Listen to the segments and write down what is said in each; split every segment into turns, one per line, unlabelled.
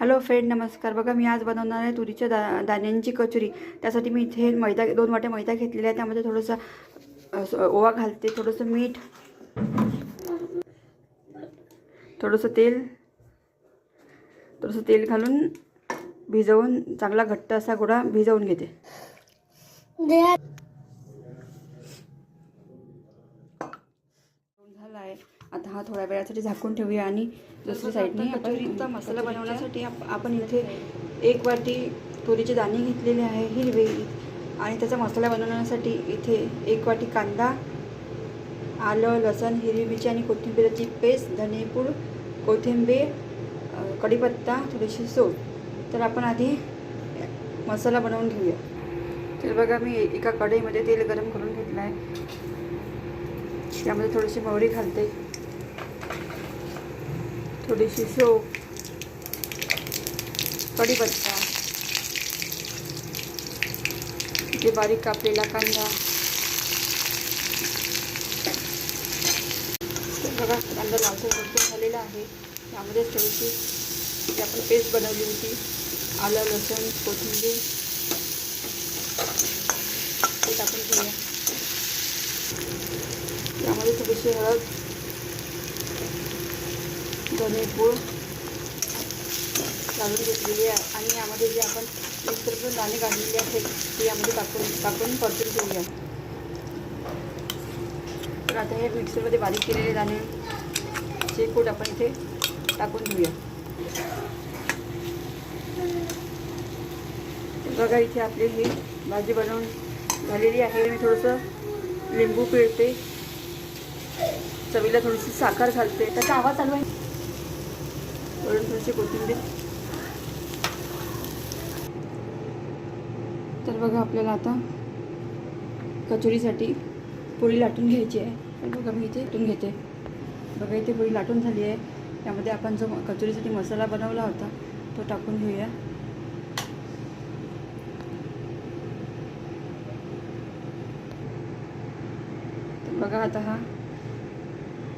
Hello friend नमस्कार. बघा मी आज बनवणार आहे तुरीच्या दा दाण्यांची कचोरी. त्यासाठी मी इथे मैदा दोन वाट्या मैदा घेतलेला आहे त्यामध्ये थोडंसं असं ओवा घालते. थोडंसं मीठ थोडंसं तेल थोडंसं तेल घालून भिजवून चांगला घट्ट असा गोळा भिजवून घेते झाला आहे आता हा थोड्या वेळासाठी झाकून ठेवूया आणि दुसऱ्या साईडने कचोरीचा मसाला बनवण्यासाठी आप- आपण इथे एक वाटी तुरीचे दाणे घेतलेले आहे हिरवे. आणि त्याचा मसाला बनवण्यासाठी इथे एक वाटी कांदा आलं लसण हिरवी मिरची आणि कोथिंबीरची पेस्ट धनेपूड कोथिंबीर कढीपत्ता थोडीशी सोप तर आपण आधी मसाला बनवून घेऊया. तर बघा मी एका कढईमध्ये तेल गरम करून घेतलं आहे त्यामध्ये थोडीशी मोहरी घालते. थोडीशी सोप कढीपत्ता इथे बारीक कापलेला कांदा. बघा कांदा लालसर भरपूर झालेला आहे. त्यामध्ये थोडीशी जी आपण पेस्ट बनवली होती. आलं लसूण कोथिंबीर. ते टाकून घेऊया त्यामध्ये थोडीशी हळद. धनेपूड घालून घेतलेली आहे. आणि यामध्ये जे आपण मिक्सर पण दाणे घातलेले आहेत ते यामध्ये टाकून टाकून परतून घेऊया. तर आता हे मिक्सरमध्ये बारीक केलेले दाणे चे कूट आपण इथे टाकून घेऊया. बघा इथे आपली ही भाजी बनवून झालेली आहे. मी थोडंसं लिंबू पिळते. चवीला थोडीशी साखर घालते. त्याचा आवाज चालू आहे. वरून थोडीशी कोथिंबीर. तर बघा आपल्याला आता कचोरीसाठी पोळी लाटून घ्यायची आहे. तर बघा मी इथे लाटून घेते. बघा इथे पोळी लाटून झाली आहे. त्यामध्ये आपण जो कचोरीसाठी मसाला बनवला होता तो टाकून घेऊया. तर बघा आता हा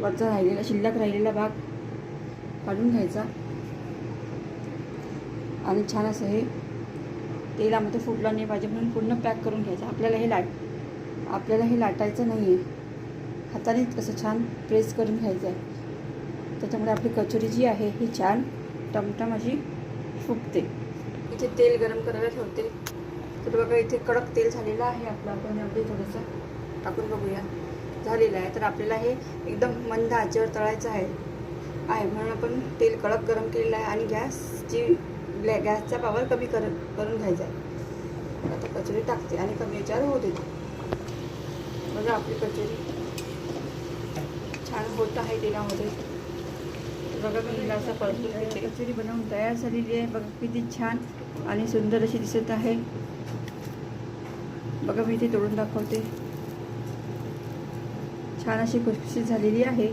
वरचा राहिलेला शिल्लक राहिलेला भाग काढून घ्यायचा. आणि छान असं हे तेलामध्ये फुटलं नाही पाहिजे म्हणून पूर्ण पॅक करून घ्यायचं. आपल्याला हे लाट आपल्याला हे लाटायचं नाही आहे हातानेच असं छान प्रेस करून घ्यायचं आहे. त्याच्यामुळे आपली कचोरी जी आहे ही छान टमटम अशी फुटते. इथे तेल गरम करायला ठेवते. तर बघा इथे कडक तेल झालेलं आहे आपलं. आपण यामध्ये थोडंसं टाकून बघूया. झालेलं आहे. तर आपल्याला हे एकदम मंद आचेवर तळायचं आहे. आहे म्हणून आपण तेल कडक गरम केलेलं आहे आणि गॅसची ग्लॅ गॅसचा पावर कमी कर करून घ्यायचा आहे. आता कचोरी टाकते आणि कमी याच्यावर होऊ देते. बघा आपली कचोरी छान होत आहे तेलामध्ये. बघा मी हिला असं परतून घेते. कचोरी बनवून तयार झालेली आहे. बघा किती छान आणि सुंदर अशी दिसत आहे. बघा मी इथे तोडून दाखवते. छान अशी खुशखुशीत झालेली आहे.